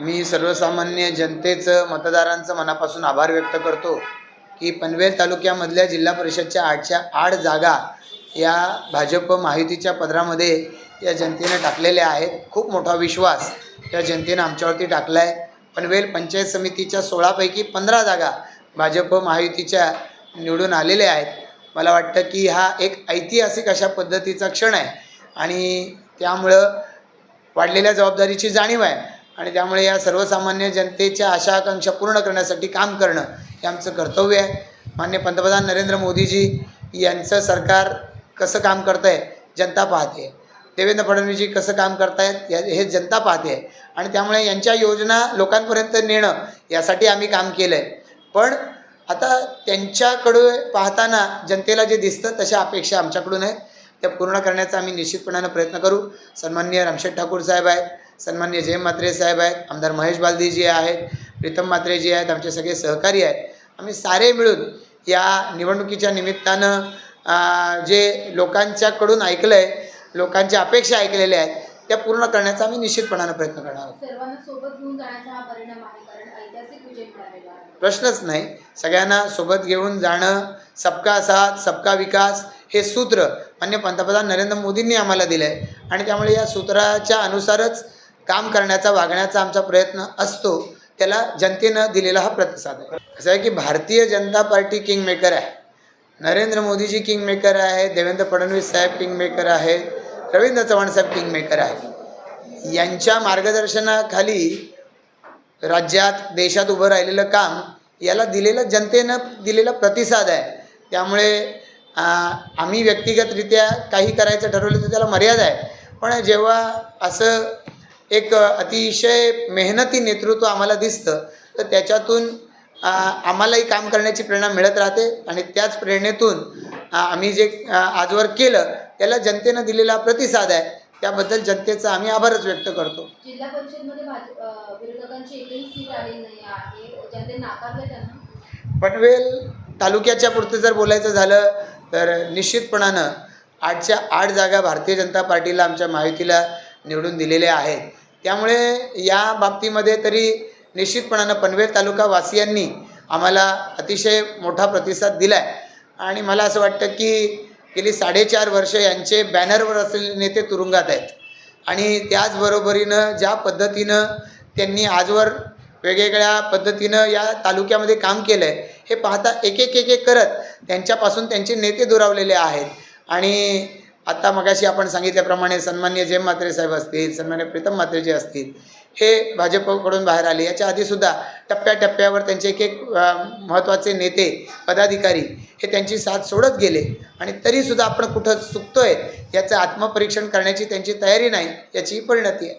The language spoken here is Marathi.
मी सर्वसामान्य जनतेचं मतदारांचं मनापासून आभार व्यक्त करतो की पनवेल तालुक्यामधल्या जिल्हा परिषदच्या आठच्या आठ जागा या भाजप माहितीच्या पदरामध्ये या जनतेनं टाकलेल्या आहेत. खूप मोठा विश्वास या जनतेनं आमच्यावरती टाकला आहे पनवेल पंचायत समितीच्या सोळापैकी पंधरा जागा भाजप महायुतीच्या निवडून आलेल्या आहेत. मला वाटतं की हा एक ऐतिहासिक अशा पद्धतीचा क्षण आहे आणि त्यामुळं वाढलेल्या जबाबदारीची जाणीव आहे. आणि त्यामुळे या सर्वसामान्य जनतेच्या आशा आकांक्षा पूर्ण करण्यासाठी काम करणं हे आमचं कर्तव्य आहे. मान्य पंतप्रधान नरेंद्र मोदीजी यांचं सरकार कसं काम करतं आहे जनता पाहते. देवेंद्र फडणवीसजी कसं काम करतायत या हे जनता पाहते. आणि त्यामुळे यांच्या योजना लोकांपर्यंत नेणं यासाठी आम्ही काम केलं आहे पण आता त्यांच्याकडं पाहताना जनतेला जे दिसतं तशा अपेक्षा आमच्याकडून आहेत. त्या पूर्ण करण्याचा आम्ही निश्चितपणानं प्रयत्न करू. सन्माननीय रामशेठ ठाकूर साहेब आहेत. सन्माननीय जयम म्हात्रे साहेब आहेत आमदार महेश बालदीजी आहेत प्रीतम म्हात्रेजी आहेत आमचे सगळे सहकारी आहेत. आम्ही सारे मिळून या निवडणुकीच्या निमित्तानं जे लोकांच्याकडून ऐकलं आहे लोकांच्या अपेक्षा ऐकलेल्या आहेत त्या पूर्ण करण्याचा आम्ही निश्चितपणानं प्रयत्न करणार आहोत. प्रश्नच नाही सगळ्यांना सोबत घेऊन जाणं सबका साथ सबका विकास हे सूत्र मान्य पंतप्रधान नरेंद्र मोदींनी आम्हाला दिलं आहे आणि त्यामुळे या सूत्राच्या अनुसारच काम करण्याचा वागण्याचा आमचा प्रयत्न असतो त्याला जनतेनं दिलेला हा प्रतिसाद आहे. असं आहे की Bharatiya Janata party king maker आहे. नरेंद्र मोदीजी किंग मेकर आहे देवेंद्र फडणवीस साहेब किंग मेकर आहेत रवींद्र चव्हाण साहेब किंग मेकर आहेत यांच्या मार्गदर्शनाखाली राज्यात देशात उभं राहिलेलं काम याला दिलेलं जनतेनं दिलेला प्रतिसाद आहे. त्यामुळे आम्ही व्यक्तिगतरित्या काही करायचं ठरवलं तर त्याला मर्यादा आहे. पण जेव्हा असं एक अतिशय मेहनती नेतृत्व आम्हाला दिसतं. तर त्याच्यातून आम्हालाही काम करण्याची प्रेरणा मिळत राहते आणि त्याच प्रेरणेतून आम्ही जे आजवर केलं त्याला जनतेनं दिलेला प्रतिसाद आहे. त्याबद्दल जनतेचा आम्ही आभारच व्यक्त करतो. जिल्हा परिषदमध्ये पनवेल तालुक्याच्या पुरतं जर बोलायचं झालं तर निश्चितपणानं आठच्या आठ जागा भारतीय जनता पार्टीला आमच्या महायुतीला निवडून दिलेल्या आहेत. त्यामुळे या बाबतीमध्ये तरी निश्चितपणानं पनवेल तालुका वासियांनी आम्हाला अतिशय मोठा प्रतिसाद दिला आहे आणि मला असं वाटतं की गेली साडेचार वर्ष यांचे बॅनरवर असलेले नेते तुरुंगात आहेत. आणि त्याचबरोबरीनं ज्या पद्धतीनं त्यांनी आजवर वेगवेगळ्या पद्धतीनं या तालुक्यामध्ये काम केलं आहे हे पाहता एक एक एक एक करत त्यांच्यापासून त्यांचे नेते दुरावलेले आहेत. आणि आत्ता मगाशी आपण सांगितल्याप्रमाणे सन्मान्य जेम म्हात्रे साहेब असतील सन्मान्य प्रीतम म्हात्रेजी असतील हे भाजपकडून बाहेर आले. याच्या आधीसुद्धा टप्प्याटप्प्यावर त्यांचे एक एक महत्त्वाचे नेते पदाधिकारी हे त्यांची साथ सोडत गेले. आणि तरीसुद्धा आपण कुठं चुकतोय याचं आत्मपरीक्षण करण्याची त्यांची तयारी नाही याची परिणती आहे.